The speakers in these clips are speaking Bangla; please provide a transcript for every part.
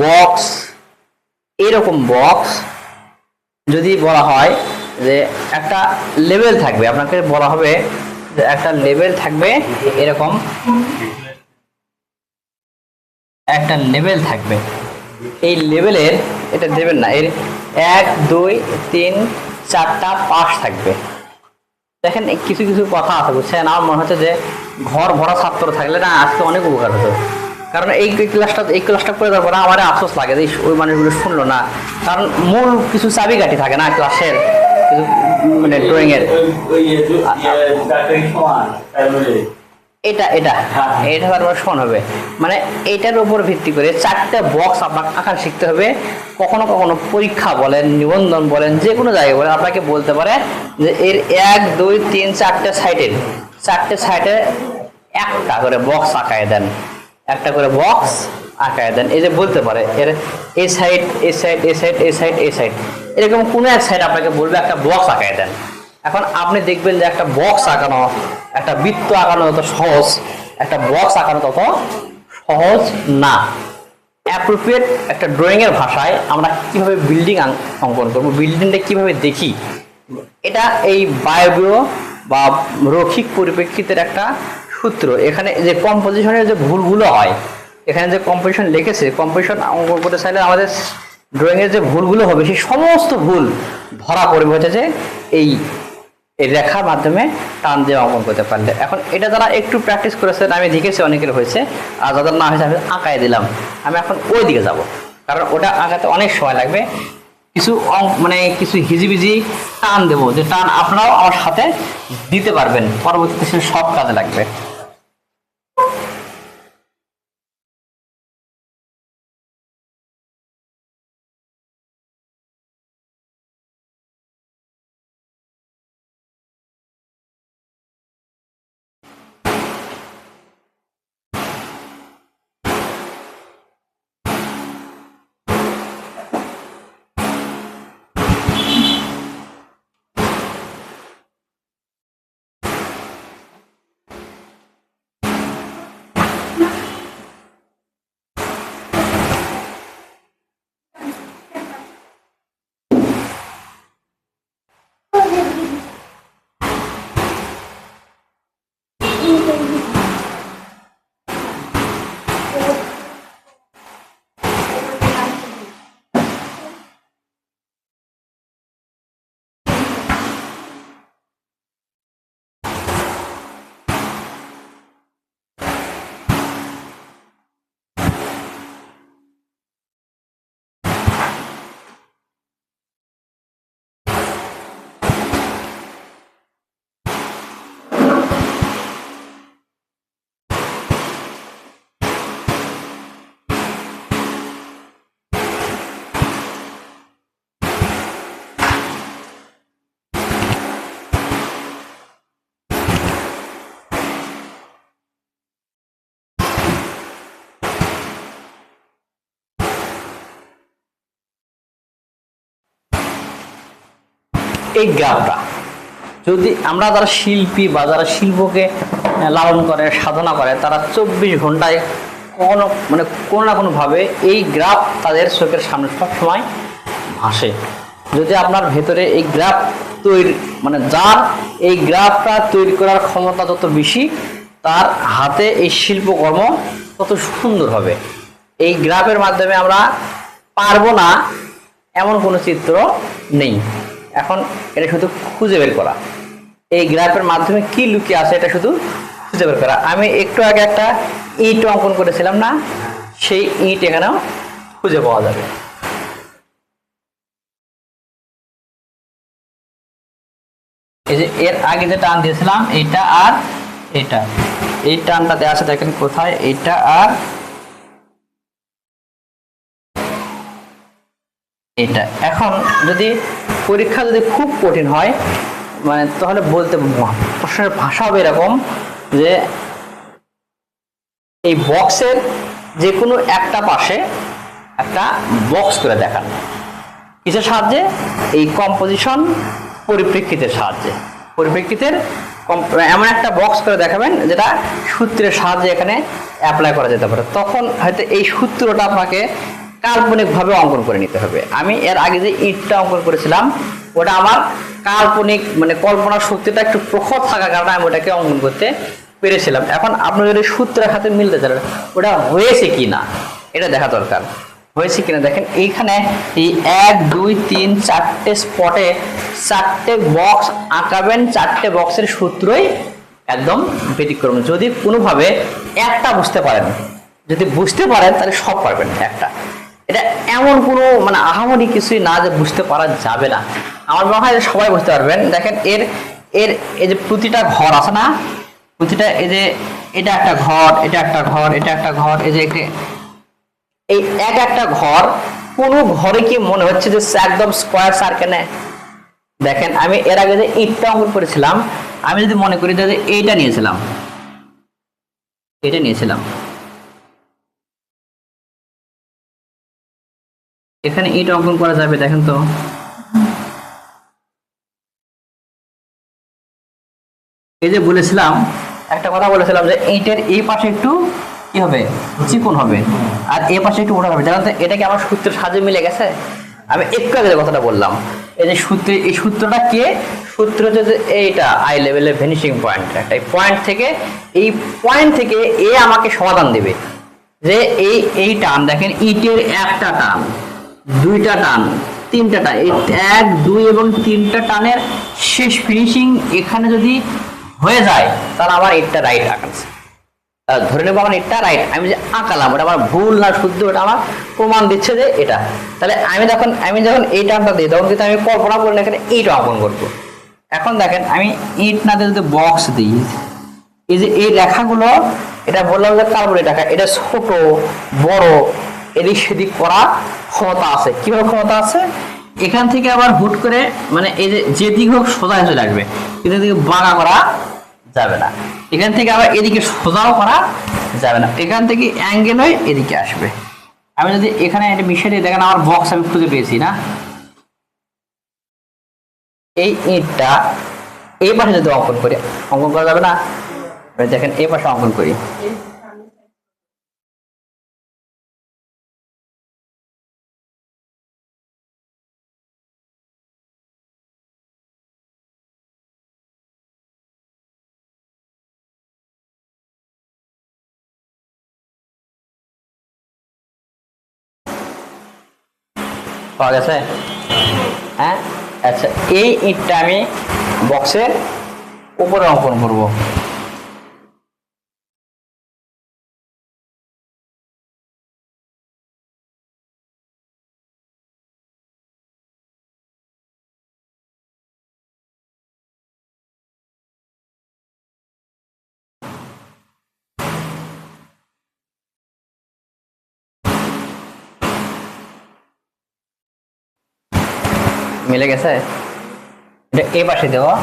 বক্স এরকম বক্স যদি বলা হয় যে একটা লেভেল থাকবে, আপনাকে বলা হবে যে একটা লেভেল থাকবে, এরকম একটা লেভেল থাকবে। এই লেভেলের এটা দেবেন না, এর এক, দুই, তিন, চারটা পাশ থাকবে। দেখেন কিছু কিছু কথা আছে, বুঝছেন? আমার মনে হচ্ছে যে ঘর ভরা ছাত্র থাকলে না আজকে অনেক উপকার হতো। কারণ এই ক্লাসটা এই ক্লাসটা করে দেওয়ার পরে আমার আফসোস লাগে যে ওই মানুষগুলো শুনলো না। কারণ মূল কিছু চাবিকাঠি থাকে না ক্লাসের কিছু মানে ড্রয়িং এর এটা এটা। এটা তারপর শোন হবে। মানে এটার উপর ভিত্তি করে চারটা বক্স আপনাকে আঁকা শিখতে হবে। কখনো কখনো পরীক্ষা বলেন, নিবন্ধন বলেন, যে কোনো জায়গায় বলেন, আপনাকে বলতে পারে যে এর এক, দুই, তিন, চারটে সাইডের চারটে সাইডে একটা করে বক্স আঁকায় দেন। একটা করে বক্স আঁকায় দেন। এই যে বলতে পারে, এর এই সাইড এই সাইড এই সাইড এই সাইড এই সাইড এরকম কোনো এক সাইড আপনাকে বলবে একটা বক্স আঁকায় দেন। এখন আপনি দেখবেন যে একটা বক্স আঁকানো, একটা বৃত্ত আঁকানো তত সহজ, একটা বক্স আঁকানো তত সহজ না। অ্যাপ্রোপ্রিয়েট একটা ড্রয়িং এর ভাষায় আমরা কীভাবে বিল্ডিং অঙ্কন করব বিল্ডিংটা কীভাবে দেখি? এটা এই বায়বীয় বা রৈখিক পরিপ্রেক্ষিতের একটা সূত্র, এখানে যে কম্পোজিশনের যে ভুলগুলো হয়, এখানে যে কম্পোজিশন লিখেছে কম্পোজিশন অঙ্কন করতে চাইলে আমাদের ড্রয়িং এর যে ভুলগুলো হবে, সেই সমস্ত ভুল ধরা পড়বে হচ্ছে যে এই এই রেখার মাধ্যমে টান দিয়ে অঙ্কন করতে পারলে। এখন এটা যারা একটু প্র্যাকটিস করেছেন আমি দেখেছি অনেকের হয়েছে, আর যাদের না হয়েছে, আমি আঁকায় দিলাম। আমি এখন ওই দিকে যাব, কারণ ওটা আঁকাতে অনেক সময় লাগবে। কিছু মানে কিছু হিজিবিজি টান দেবো, যে টান আপনারাও আমার সাথে দিতে পারবেন। পরবর্তীতে সব কাজে লাগবে। এই গ্রাফটা যদি আমরা যারা শিল্পী বা যারা শিল্পকে লালন করে, সাধনা করে, তারা চব্বিশ ঘন্টায় কোনো মানে কোনো না কোনোভাবে এই গ্রাফ তাদের চোখের সামনে সবসময় ভাসে। যদি আপনার ভেতরে এই গ্রাফ তৈরি মানে যার এই গ্রাফটা তৈরি করার ক্ষমতা যত বেশি, তার হাতে এই শিল্পকর্ম তত সুন্দর হবে। এই গ্রাফের মাধ্যমে আমরা পারব না, এমন কোনো চিত্র নেই। এখন এটা শুধু খুঁজে বের করা। এই গ্রাফের মাধ্যমে কি লুকিয়ে আছে এটা শুধু খুঁজে বের করা। আমি একটু আগে একটা ইট অঙ্কন করেছিলাম না? সেই ইট এখানেও খুঁজে পাওয়া যাবে। এই যে এর আগে যে টান দিয়েছিলাম, এইটা আর এটা। এই টানটা দেওয়া আছে দেখেন কোথায়? এইটা আর এটা। এখন যদি পরীক্ষা যদি খুব কঠিন হয় মানে তাহলে বলতে প্রশ্নের ভাষা হবে এরকম যে এই বক্সের যে কোনো একটা পাশে একটা বক্স করে দেখান। কিসের সাহায্যে? এই কম্পোজিশন পরিপ্রেক্ষিতের সাহায্যে। পরিপ্রেক্ষিতের কম- এমন একটা বক্স করে দেখাবেন যেটা সূত্রের সাহায্যে এখানে অ্যাপ্লাই করা যেতে পারে। তখন হয়তো এই সূত্রটা আপনাকে কাল্পনিকভাবে অঙ্কন করে নিতে হবে। আমি এর আগে যে ইটটা অঙ্কন করেছিলাম, ওটা আমার কাল্পনিক মানে কল্পনার শক্তিটা একটু প্রখর থাকার কারণে আমি ওটাকে অঙ্কন করতে পেরেছিলাম। এখন আপনি যদি সূত্রের সাথে মিলতে চান, ওটা হয়েছে কি না এটা দেখা দরকার। হয়েছে কিনা? দেখেন, এইখানে এই এক, দুই, তিন, চারটে স্পটে চারটে বক্স আঁকাবেন, চারটে বক্সের সূত্রই একদম ব্যতিক্রম। যদি কোনোভাবে একটা বুঝতে পারেন, যদি বুঝতে পারেন, তাহলে সব পারবেন একটা। এটা এমন কোনো মানে আহামরি কিছুই না যে বুঝতে পারা যাবে না। আমার মনে হয় সবাই বুঝতে পারবেন। দেখেন, এর এর, এই যে প্রতিটা ঘর আছে না? প্রতিটা এই যে এটা একটা ঘর, এটা একটা ঘর, এটা একটা ঘর, এই যে এই এক একটা ঘর, কোনো ঘরে কি মনে হচ্ছে যে একদম স্কোয়ার সার্কেলে দেখেন, আমি এর আগে যে ইটটা অঙ্কন করেছিলাম, আমি যদি মনে করি যে এইটা নিয়েছিলাম এটা নিয়েছিলাম। এখানে ইট অঙ্কন করা যাবে, দেখেন তো। এই যে বলেছিলাম, একটা কথা বলেছিলাম যে ইটের এই পাশে একটু কি হবে? চিকন হবে। আর এই পাশে একটু মোটা হবে। জানেন তো এটা কি আমার সূত্রের সাজে মিলে গেছে? আমি একটু আগে কথাটা বললাম, এই যে সূত্রে, এই সূত্রটা কে? সূত্র হচ্ছে যে এইটা, আই লেভেলের ভেনিশিং পয়েন্ট একটা পয়েন্ট থেকে, এই পয়েন্ট থেকে এ আমাকে সমাধান দেবে। যে এই এই টান দেখেন, ইটের একটা টান। দুইটা টান, তিনটা টান। এক, দুই এবং তিনটা টানের শেষ ফিনিশিং এখানে যদি হয়ে যায়, তাহলে আমার এটা রাইট আঁকাচ্ছে। ধরে নেব আমার এটা রাইট আমি যে আঁকালাম, ওটা আমার ভুল না শুদ্ধ, ওটা আমার প্রমাণ দিচ্ছে যে এটা। তাহলে আমি যখন আমি যখন এই টানটা দিই, তখন কিন্তু আমি কল্পনা করি এখানে ইট অঙ্কন করব। এখন দেখেন, আমি ইট না দিয়ে যদি বক্স দিই, এই যে এই রেখাগুলো এটা বললাম যে কার্বনের রেখা এটা ছোট, বড় এদিক সেদিক করা ক্ষমতা আছে। কীভাবে ক্ষমতা আছে? এখান থেকে আবার হুট করে মানে এই যে যেদিক হোক সোজা চলে আসবে। কিন্তু এদিকে বাঁকা করা যাবে না। এখান থেকে আবার এদিকে সোজাও করা যাবে না। এখান থেকে অ্যাঙ্গেল হয়ে এদিকে আসবে। আমি যদি এখানে এটা মিশিয়ে দিই দেখেন, আমার বক্স আমি খুঁজে পেয়েছি না। এই ইটটা এই পাশে যদি অঙ্কন করি, অঙ্কন করা যাবে না? দেখেন, এই পাশে অঙ্কন করি। পাওয়া গেছে? হ্যাঁ? আচ্ছা এই ইটটা আমি বক্সের উপরে অঙ্কন করব। মিলে গেছে এটা এই পাশে দেওয়া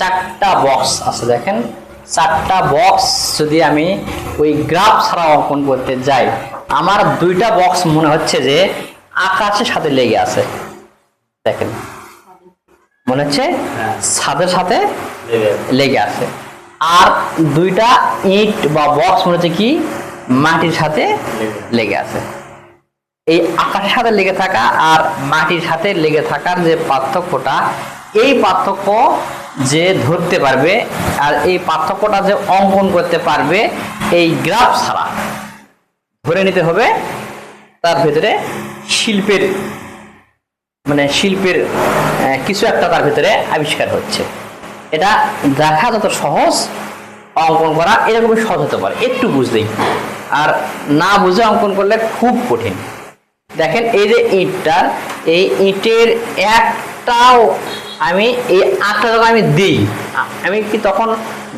চারটা বক্স আছে দেখেন। চারটা বক্স যদি আমি ওই গ্রাফ ছাড়া অঙ্কন করতে যাই আমার দুইটা বক্স মনে হচ্ছে যে আকাশের সাথে লেগে আছে। দেখেন। মনে হচ্ছে ছাদের সাথে লেগে আছে। আর দুইটা ইট বা বক্স মনে হচ্ছে কি? মাটির সাথে লেগে আছে। এই আকাশের সাথে লেগে থাকা আর মাটির সাথে লেগে থাকার যে পার্থক্যটা এই পার্থক্য যে ধরতে পারবে আর এই পার্থক্যটা যে অঙ্কন করতে পারবে এই গ্রাফ ছাড়া। ধরে নিতে হবে তার ভেতরে শিল্পের মানে শিল্পের কিছু একটা তার ভেতরে আবিষ্কার হচ্ছে। এটা দেখা যত সহজ, অঙ্কন করা এরকমই সহজ হতে পারে, একটু বুঝলেই। আর না বুঝে অঙ্কন করলে খুব কঠিন। দেখেন এই যে ইটটার, এই ইটের একটাও আমি এই আটটা যখন আমি দিই, আমি কি তখন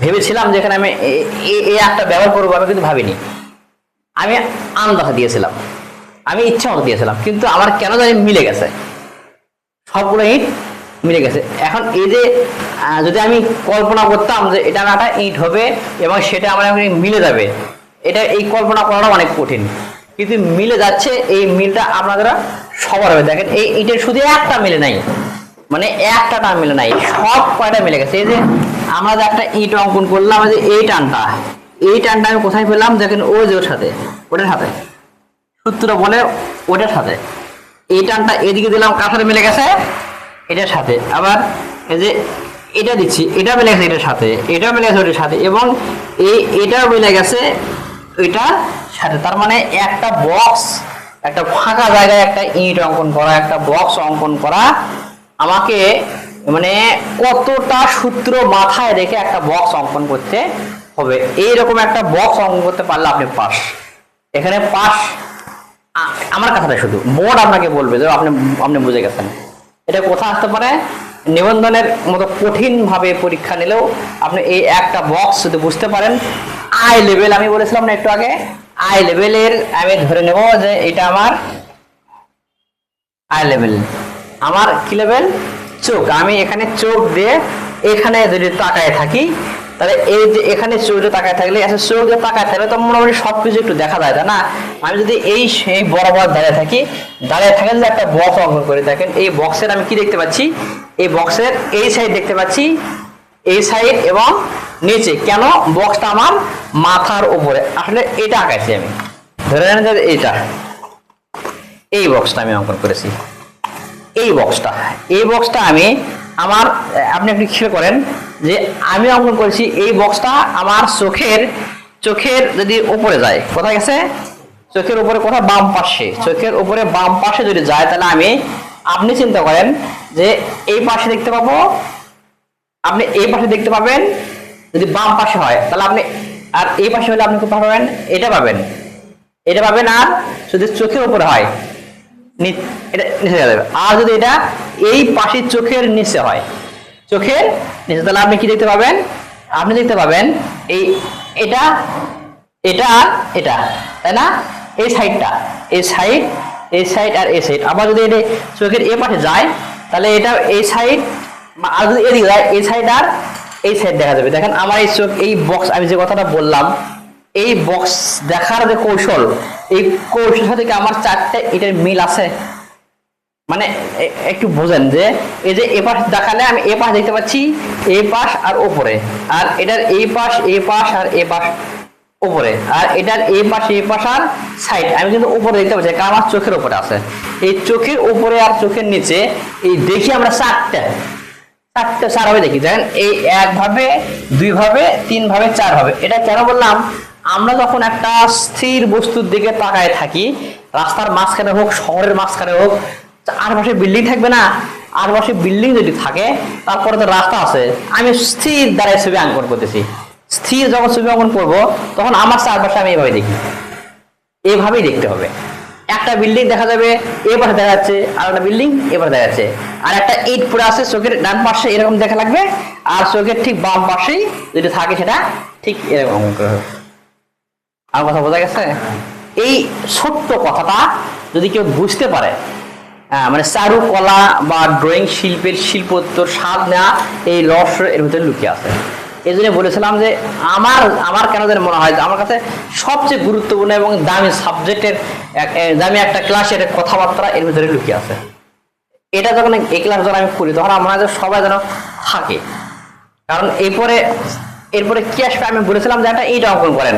ভেবেছিলাম যেখানে আমি এ- এ- এই আটটা ব্যবহার করব? আমি কিন্তু ভাবিনি। আমি আন্দাজ দিয়েছিলাম। আমি ইচ্ছা মতো দিয়েছিলাম, কিন্তু আমার কেন জানি মিলে গেছে। সবগুলো ইট মিলে গেছে। এখন এই যে যদি আমি কল্পনা করতাম যে এটা একটা ইট হবে এবং সেটা আমার এখন মিলে যাবে, এটা এই কল্পনা করাটা অনেক কঠিন। কিন্তু মিলে যাচ্ছে, এই মিলটা আপনারা সবার হবে। দেখেন, এই ইটের শুধু একটা মিলে নাই। মানে একটা টান মিলে নাই, সব কয়টা মিলে গেছে? এই যে আমরা যে একটা ইট অঙ্কন করলাম যে এই টানটা এই টানটা আমি কোথায় পেলাম? দেখেন, ও যে ওর সাথে, ওটার সাথে। সূত্র বলে ওটার সাথে। এই টানটা এদিকে দিলাম, কাঁথারে মিলে গেছে, এটার সাথে। আবার এই যে এটা দিচ্ছি, এটা মিলে গেছে এটার সাথে, এটা মিলে গেছে ওটার সাথে, এবং এই এটাও মিলে গেছে এটার সাথে। তার মানে একটা বক্স একটা ফাঁকা জায়গায় একটা ইট অঙ্কন করা, একটা বক্স অঙ্কন করা আমাকে মানে কতটা সূত্র মাথায় রেখে একটা বক্স অঙ্কন করতে হবে। এইরকম একটা বক্স অঙ্কন করতে পারলে আপনি পাস। এখানে পাস আমার কথাটা শুধু, বোর্ড আপনাকে বলবে যে আপনি আপনি বুঝে গেছেন। এটা কোথায় আসতে পারে? নিবন্ধনের মতো কঠিন ভাবে পরীক্ষা নিলেও আপনি এই একটা বক্স যদি বুঝতে পারেন আই লেভেল আমি বলেছিলাম না একটু আগে আই লেভেলের আমি ধরে নেব যে এটা আমার আই লেভেল আমার কি লেভেল চোখ। আমি এখানে চোখ দিয়ে এখানে যদি তাকায় থাকি, তাহলে এই যে এখানে চোখ তাকায় থাকলে চোখ দিয়ে তাকায় থাকলে তো মোটামুটি সব কিছু একটু দেখা যায় না? আমি যদি এই সেই বরাবর দাঁড়িয়ে থাকি, দাঁড়িয়ে থাকে যদি একটা বক্স অঙ্কন করে, দেখেন এই বক্সের আমি কি দেখতে পাচ্ছি? এই বক্সের এই সাইড দেখতে পাচ্ছি, এই সাইড এবং নিচে। কেন? বক্সটা আমার মাথার উপরে। আসলে এটা আঁকাইছি আমি। ধরে নেন যে এইটা। এই বক্সটা আমি অঙ্কন করেছি। এই বক্সটা এই বক্সটা আমি আমার, আপনি একটু খেয়াল করেন যে আমি অঙ্কন করেছি, এই বক্সটা আমার চোখের চোখের যদি উপরে যায়, কোথায় গেছে? চোখের উপরে কোথায়? বাম পাশে। চোখের উপরে বাম পাশে যদি যায়, তাহলে আমি, আপনি চিন্তা করেন যে এই পাশে দেখতে পাবো, আপনি এই পাশে দেখতে পাবেন, যদি বাম পাশে হয়, তাহলে আপনি, আর এই পাশে হলে আপনি পাবেন? এটা পাবেন। এটা পাবেন আর যদি চোখের উপরে হয় নিচে যাবে আর যদি এটা এই পাশে চোখের নিচে হয়, চোখের নিচে, তাহলে আপনি কি দেখতে পাবেন? আপনি দেখতে পাবেন এই এটা এটা আর এটা, তাই না? এই সাইডটা, এই সাইড এই সাইড আর এই সাইড। আবার যদি এটা চোখের এ পাশে যায়, তাহলে এটা এই সাইড আর যদি এদিকে যায়, এই সাইড আর এই সাইড দেখা যাবে। দেখেন, আমার এই চোখ, এই বক্স আমি যে কথাটা বললাম এই বক্স দেখার যে কৌশল, এই কৌশল সাথে কি আমার চারটে এটার মিল আছে। মানে একটু বোঝেন যে, এই যে এ পাশ দেখালে আমি এ পাশ দেখতে পাচ্ছি, এ পাশ আর ওপরে। আর এটার এই পাশ, এ পাশ আর এ পাশ উপরে আর এটার এই পাশ এই পাশ আর সাইড আমি কিন্তু উপরে দেখতে পাচ্ছি, কারণ আমার চোখের উপরে আছে। এই চোখের উপরে আর চোখের নিচে, এই দেখি আমরা চারটে। চারটে, চার ভাবে দেখি। দেখেন, এই একভাবে দুইভাবে তিনভাবে ভাবে, তিন ভাবে, চার এটা কেন বললাম? আমরা যখন একটা স্থির বস্তুর দিকে তাকায় থাকি, রাস্তার মাঝখানে হোক, শহরের মাঝখানে হোক আশেপাশে বিল্ডিং থাকবে না আশেপাশে বিল্ডিং যদি থাকে, তারপরে তো রাস্তা আছে। আমি স্থির দাঁড়ায় ছবি অঙ্কন করতেছি। স্থির যখন ছবি অঙ্কন করব, তখন আমার চারপাশে আমি এইভাবে দেখি। এভাবেই দেখতে হবে। একটা বিল্ডিং দেখা যাবে, এ পাশে দেখা যাচ্ছে, আর একটা বিল্ডিং এ পাশে দেখা যাচ্ছে। আর একটা ইট পড়ে আছে, চোখের ডান পাশে এরকম দেখা লাগবে, আর চোখের ঠিক বাম পাশেই যেটা থাকে সেটা ঠিক এরকম। আর কথা বোঝা গেছে? এই ছোট্ট কথাটা যদি কেউ বুঝতে পারে মানে চারুকলা বা ড্রয়িং শিল্পের শিল্পোত্তর স্বাদ নেওয়া এই রহস্য এর ভিতরে লুকিয়ে আছে। এই জন্য বলেছিলাম যে আমার আমার কেন যেন মনে হয় যে আমার কাছে সবচেয়ে গুরুত্বপূর্ণ এবং দামি সাবজেক্টের দামি একটা ক্লাসের কথাবার্তা এর ভিতরে লুকিয়ে আছে। এটা যখন এই ক্লাস যখন আমি করি তখন আমার যে সবাই যেন থাকে। কারণ এরপরে এরপরে কি আসবে আমি বলেছিলাম যে একটা এইটা অঙ্কন করেন